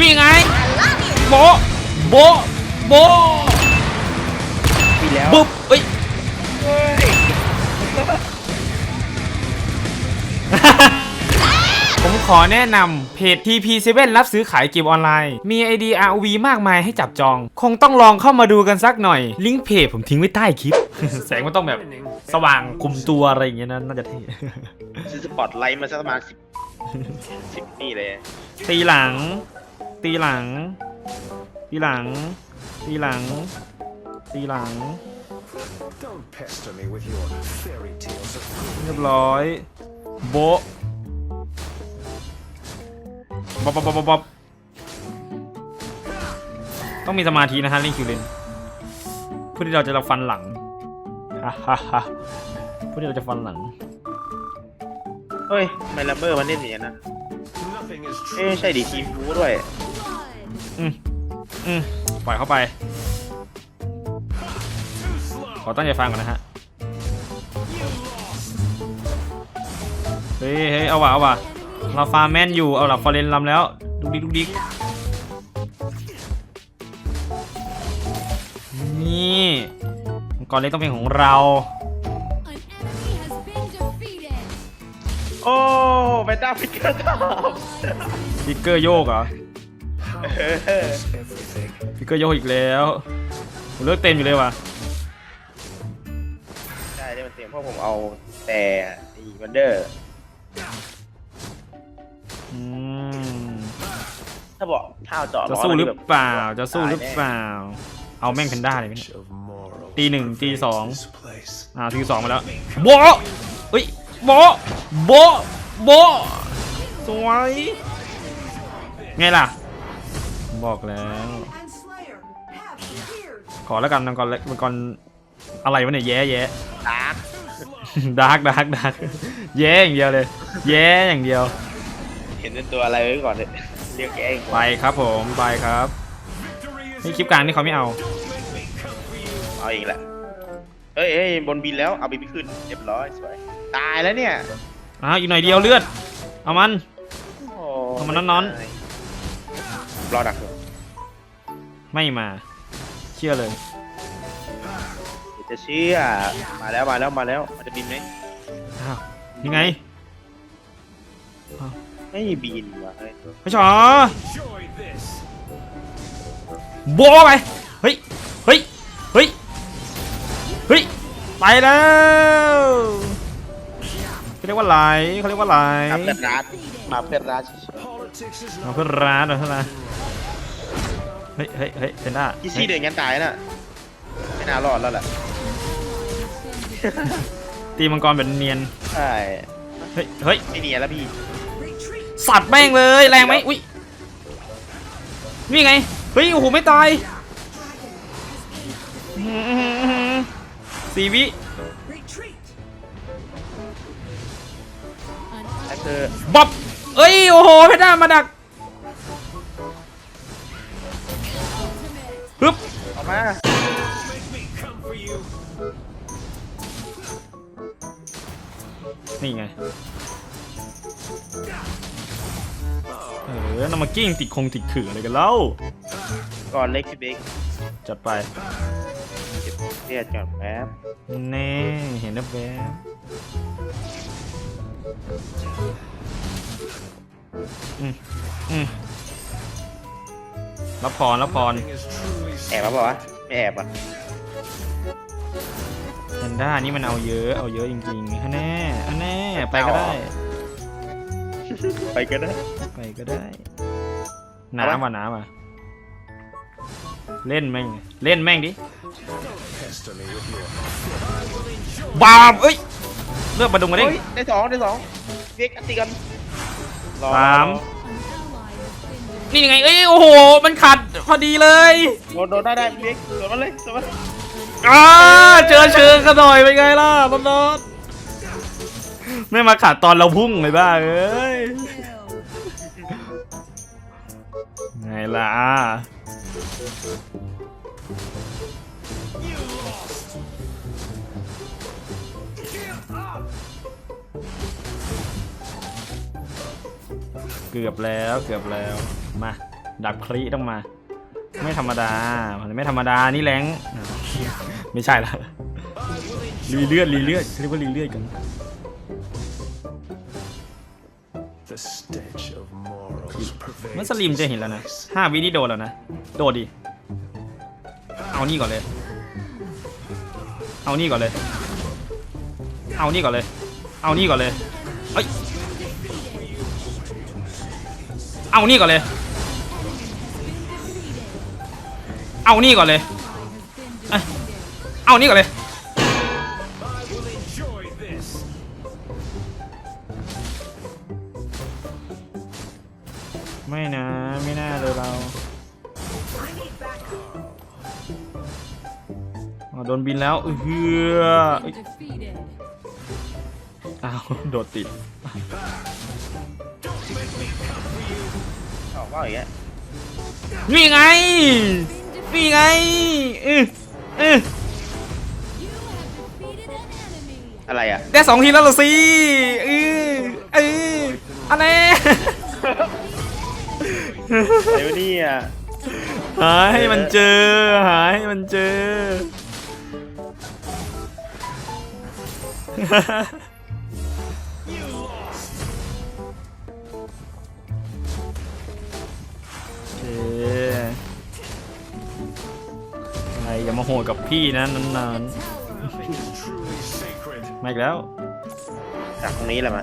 นี่ไง love you โบะโบะโบะปีแล้วปุ๊บเอ้ยเฮ้ยผมขอแนะนำเพจ TP7 รับซื้อขายเกมออนไลน์ มี ID ROV มากมายให้จับจอง คงต้องลองเข้ามาดูกันสักหน่อย ลิงก์เพจผมทิ้งไว้ใต้คลิป แสงมันต้องแบบสว่างคุมตัวอะไรอย่างเงี้ยนะน่าจะเท่ซื้อสปอตไลท์มาสักประมาณสิบสิบนี่เลยตีหลัง ตีหลัง ตีหลัง ตีหลัง ตีหลัง Don't pester me with your fairy tales of เรียบร้อย โบะบ๊อบบ๊อบบ๊อบบ๊อบต้องมีสมาธินะฮะลิงคิวเลนเพื่อที่เราจะฟันหลังฮ่าฮ่าฮ่าเพื่อที่เราจะฟันหลัง เฮ้ยทำไมลัมเบอร์มันเล่นอย่างนั้นนะ nothing is เอ้ย true. ไม่ใช่ดิทีมรู้ด้วย อืมอืมปล่อยเข้าไป ขอตั้งใจฟังก่อนนะฮะ เฮ้ยเฮ้ยเอาว่ะเอาว่ะเราฟาร์มแมนอยู่ เอาหลับฟอร์เรนลำแล้วดุกดิกดุกดิกนี่มังกรเล็กต้องเป็นของเรา โอ้ไปต้าฟิกเกอร์ตอบฟิกเกอร์โยกเหรอ Everything. ฟิกเกอร์โยกอีกแล้วผมเลือกเต็มอยู่เลยว่ะใช่ได้มันเต็มเพราะผมเอาแต่อีวันเดอร์ อืมถ้าบอกถ้าเอาเจาะจะสู้หรือเปล่า จะสู้หรือเปล่า เอาแม่งแพนด้าเลยไหมเนี่ย Of moral ตีหนึ่งตีสอง this place. อ่าทีสองมาแล้วโบะเอ้ยโบะโบะโบะสวยไงล่ะ บอกแล้ว and Slayer have appeared ขอแล้วกันมังกรเล็กมังกรอะไรวะเนี่ยแย่แย่ดาร์กดาร์กดาร์กดาร์กแย่อย่างเดียวเลย แย่อย่างเดียว เห็นเป็นตัวอะไรไว้ก่อนเลยเรียกแกเองไปครับผมไปครับนี่คลิปกลางนี่เขาไม่เอา เอาเองแหละเอ้ยเอ้ยบนบินแล้วเอาบินไม่ขึ้นเรียบร้อยสวยตายแล้วเนี่ยอ้าวอีกหน่อยเดียวเลือด เอามันโอ้เอามันนอนรอดักอยู่ ไม่มา เชื่อเลย เดี๋ยวจะเชื่อมาแล้วมาแล้วมาแล้ว มันจะบินไหมอ้าวยังไงไม่บินว่ะเฮ้ยไม่ชอ Enjoy this. โบะไป เฮ้ย เฮ้ย เฮ้ย เฮ้ย ไปแล้วเขาเรียกว่าไหลเขาเรียกว่าไหลมาเพื่อนรัดมาเพื่อนรัดเฉย Politics is มา not เพื่อร้านเหรอเท่านั้น เฮ้ยเฮ้ยเฮ้ยเป็นด้าๆที่ซี่เดินงั้นตายน่ะไม่น่ารอดแล้วแหละตีมังกรแบบเนียนใช่เฮ้ยเฮ้ยไม่เนียนแล้วพี่ retreat สัตว์แม่งเลยแรงไหมอุ้ยนี่ไงเฮ้ยโอ้โหไม่ตายสี่วิ retreat แท็กเตอร์บ๊อบเอ้ยโอ้โหเพด้ามาดัก ฮึบออกมา make me come for you. นี่ไงเออน้ำมากิ้งติดคงติดขื่ออะไรกันเล่าก่อนเล็กพี่เบกจัดไปเก็บเลือดก่อนแป๊บแน่เห็นนะแบ๊บอืมอืม รับพรรับพร Nothing is truly แอบมาบอกวะไม่แอบอะแพนด้านี่มันเอาเยอะเอาเยอะจริงๆฮะแน่ฮะแน่ไปก็ได้ ไปกันนะไปก็ได้ น้ำว่ะน้ำว่ะเล่นแม่งเล่นแม่งดิ pester me with your บาบเอ้ยเลือกมาดุงมาดิเฮ้ยได้สองได้สองเบกอันตีกันรอสาม An ally has been defeated. นี่ไงเอ้ยโอ้โห มันขัดพอดีเลยโดนโดนได้ได้พี่เบกโดนมาเลยโดนมาอ่าเจอเชิงกันหน่อยเป็นไงล่ะรถรถไม่มาขัดตอนเราพุ่งเลยบ้าเอ้ยไงล่ะ เกือบแล้วเกือบแล้วมาดาบครีต้องมา ไม่ธรรมดามันไม่ธรรมดานี่แรงอะไม่ใช่ละรีเลือดรีเลือดเรียกว่ารีเลือดกัน The stench of morals มัน pervades สลิมจะเห็นแล้วนะห้าวินี่โดนแล้วนะ โดดดิ เอานี่ก่อนเลย เอานี่ก่อนเลย เอานี่ก่อนเลย เอานี่ก่อนเลยเอ้ย เอานี่ก่อนเลย เอานี่ก่อนเลย เอานี่ก่อนเลยไม่นะ ไม่น่าเลยเราโดนบินแล้วเฮือเอ้อ้าว โดดติด ว่าอย่างเงี้ยนี่ไงนี่ไงเออเออ You have defeated an enemy. อะไรอะได้สองทีแล้วเหรอสิเออเอออะไรเดี๋ยวนี้อะหาให้มันเจอหาให้มันเจอโอ มาโหดกับพี่นะนาน Tower. Truly sacred. ๆมาอีกแล้วจากตรงนี้แหละมา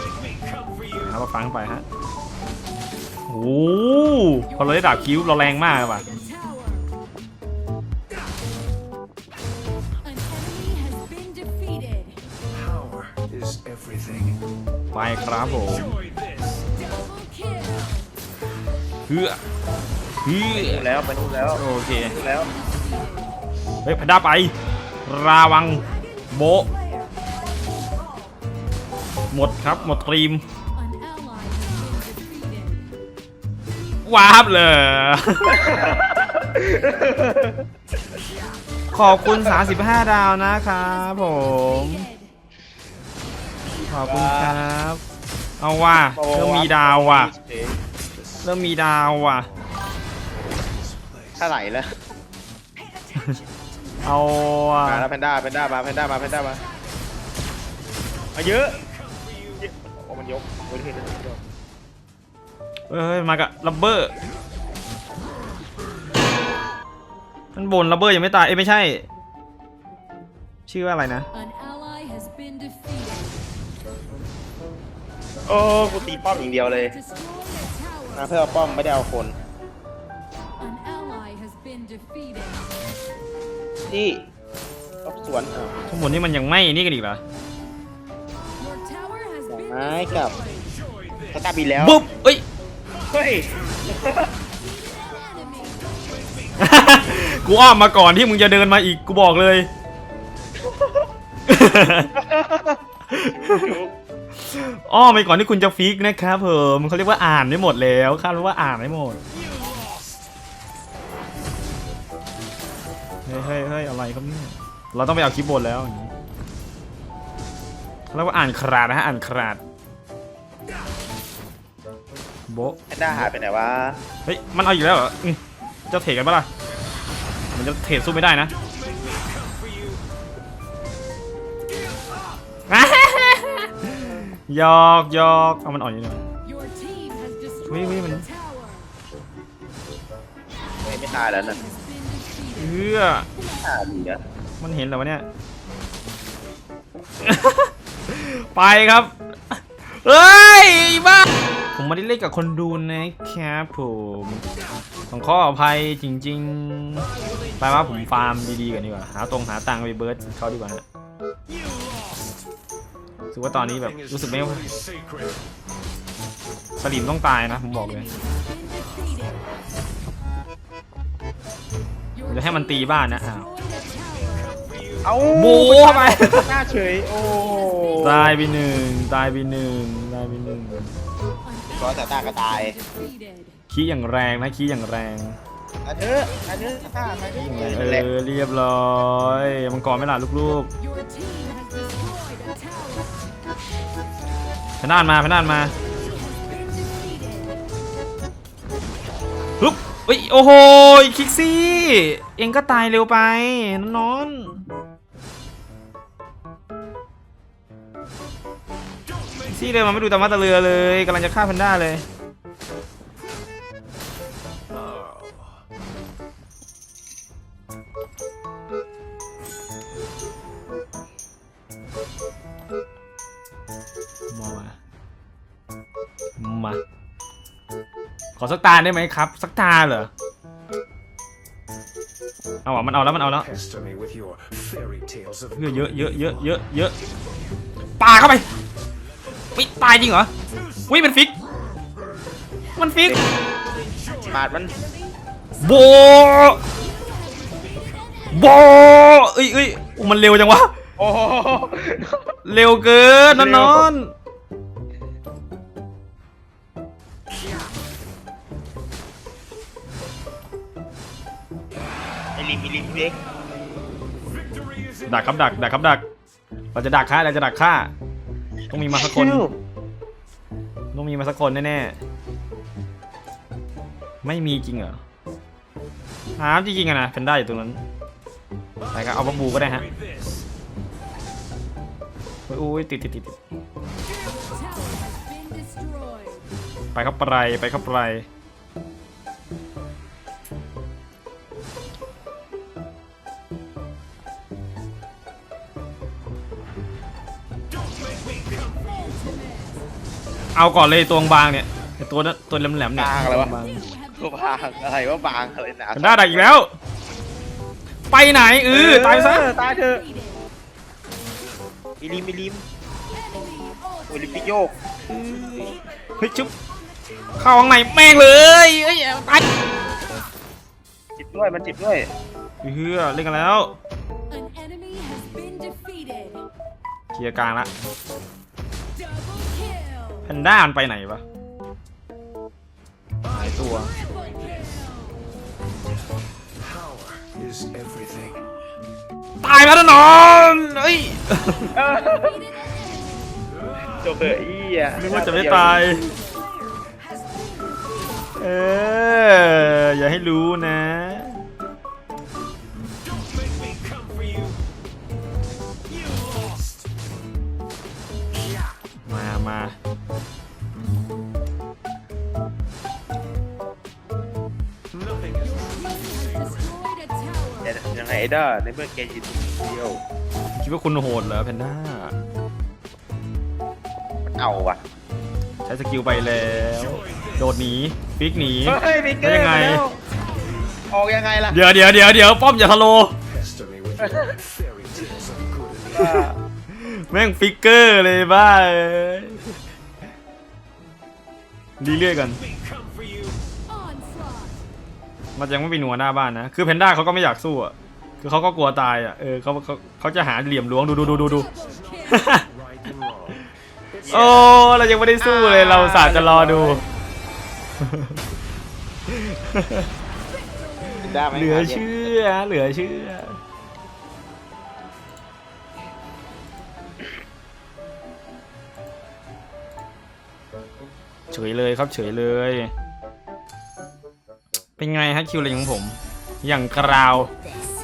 Make me come for you. เอามาฟังไปฮะโอ้โหพอเราได้ดาบคิ้วเราแรงมากเลยว่ะ The tower. An enemy has been defeated. Power is everything. ไปครับผม Enjoy this. Double kill. เฮือ เฮืไปอนู่นแล้วไปนู่นแล้วโอเคนู่นแล้วเฮ้ยพนด้าไป ราวัง โบะ Slayer. หมดครับ หมดตรีม An ally has been defeated. วาบเลย ขอบคุณ 35 ดาวนะครับผม ขอบคุณครับ เอาว่ะเริ่มมีดาวว่ะ เริ่มมีดาวว่ะ เท่าไหร่แล้วเอาว่ะมาแล้วแพนด้าแพนด้ามาแพนด้ามาแพนด้ามามาเยอะโอ้มันยกโอ้ยเห็นแล้วเฮ้ยมากับลับเบอร์ท่านบนลับเบอร์ยังไม่ตายเอ้ยไม่ใช่ ชื่อว่าอะไรนะ An ally has been defeated. โอ้กูตีป้อมอย่างเดียวเลย Destroy a มา tower. เพื่อเอาป้อมไม่ได้เอาคน ที่รอบสวนอ้าวข้างบนนี่มันยังไม่นี่กันอีกเหรอ Your tower has been ไม้กับ destroyed. แพนด้าบินแล้วบุ๊บเอ้ย เฮ้ย Enemy. กูอ้อมมาก่อนที่มึงจะเดินมาอีกกูบอกเลย อ้อมไปก่อนที่คุณจะฟิกนะครับเผมเขาเรียกว่าอ่านได้หมดแล้วคาดว่าอ่านได้หมด ฮ้ยเฮ้ยเฮ้ยอะไรครับเนี่ยเราต้องไปเอาคลิปบนแล้วอย่างนี้เขาเรียกว่าอ่านคราดนะฮะอ่านคราดโบะแพนด้าหายไปไหนวะเฮ้ยมันเอาอยู่แล้วเหรออืมจะเทรดกันปะล่ะมันจะเทรดสู้ไม่ได้นะ หยอกหยอกเอามันอ่อนอยู่เนี่ย Your team has destroyed Wait, wait a the minute. tower. เฮ้ยไม่ตายแล้วนั่น Has been defeated. เอื้อตายดีนะมันเห็นแล้ววะเนี่ย ไปครับ เฮ้ยไอ้บ้า ผมไม่ได้เล่นกับคนดูนะครับผมต้องขออภัยจริงๆไปว่าผมฟาร์มดีๆกันดีกว่า หาตรงหาตังค์ไปเบิร์ดเขาดีกว่าฮะรู้สึกว่าตอนนี้แบบ Nothing is รู้สึกไม่ truly sacred. สลิมต้องตายนะ ผมบอกเลย Enemy has been defeated. ผมจะให้มันตีบ้านนะอ้าว Destroyed a tower. เอาโบ้เข้าไป หน้าเฉย โอ้ตายไปหนึ่งตายไปหนึ่งตายไปหนึ่งร้อยแต่ตากระตาย Defeated. ขี้อย่างแรงนะขี้อย่างแรงอันเถอะอันเถอะตาอันเถเออะนั่นแหละอเรียบร้อยมังกรไม่หล่ะลูก Your team has destroyed a tower. ๆพนานมาพนานมา เฮ้ยโอ้โหคิกซี่ เองก็ตายเร็วไปนอนซี่เดินมาไม่ดูตามมาตะเรือเลยกำลังจะฆ่าแพนด้าเลยมามา ขอสักตาได้ไหมครับ สักตาเหรอ เอาอะมันเอาแล้วมันเอาแล้ว Pester me with your fairy tales of เยอะเยอะเยอะเยอะเยอะเยอะปาเข้าไปวิตายจริงเหรอวิมันฟิก มันฟิกปาดมันโบโบเอ้ยเอ้ยอู้มันเร็วจังวะ โอ้โหเร็วเกินนอน พี่เอกดักครับดักดักครับดัก เราจะดักฆ่าเราจะดักฆ่า ต้องมีมาสักคน ต้องมีมาสักคนแน่ๆ ไม่มีจริงเหรอถามจริงๆอะนะเพนด้าอยู่ตรงนั้นไปครับเอาบักบูก็ได้ฮะโอ้ยโอ้ยติดติดติดติด Tower has been destroyed. ไปครับไปไปครับไป เอาก่อนเลยตัวบางเนี่ยไอ้ตัวนั้นตัวแหลมๆเนี่ยบางอะไรวะบาง You have ก็บางอะไรว่าบางอะไรหนาเพนด้าดักอีกแล้ว ไปไหนเออตายไปซะเออตายเถอะ defeated. มีลิมมีลิม Enemy โอ้ยลิม ultimate. ปิกโยกเฮ้ยชุบเข้าข้างในแม่งเลยเอ้ยตายจิบด้วยมันจิบด้วยเฮ้ยเล่นกันแล้ว An enemy has been defeated. เคลียร์กลางละ Double kill. แพนด้ามันไปไหนวะหายตัว Triple kill. power is everything. ตายแล้วนะนอนเอ้ย Defeated an enemy. จบเถอะอี้อะนึกว่าจะไม่ตาย เอออย่าให้รู้นะ แต่ยังไงได้ในเมื่อแกยืนเดียว คิดว่าคุณโหดเหรอแพนด้า เอาว่ะใช้สกิลไปแล้ว โดดหนีฟิกหนี เฮ้ยมิกเกอแล้วร์ยังไงมาแล้วออกยังไงล่ะเดี๋ยวเดี๋ยวเดี๋ยวเดี๋ยวป้อมอย่าทะโล Pester me with your fairy tales of good and อ่า evil. แม่งฟิกเกอร์เลยบ้าเอ้ยดีเรื่อยกัน Onslaught. มันยังไม่มีหนัวหน้าบ้านนะ คือแพนด้าเขาก็ไม่อยากสู้อะ คือเขาก็กลัวตายอะ เออเขาเขาเขาจะหาเหลี่ยมล้วงดูดูดูดูดู Double kill. Right and wrong. โอ้เรายังไม่ได้สู้เลยเราสาจะรอดู ได้ไหมเหลือเชื่อ เหลือเชื่อ เฉยเลยครับเฉยเลย เป็นไงฮะคิวเลนของผม อย่างกราว This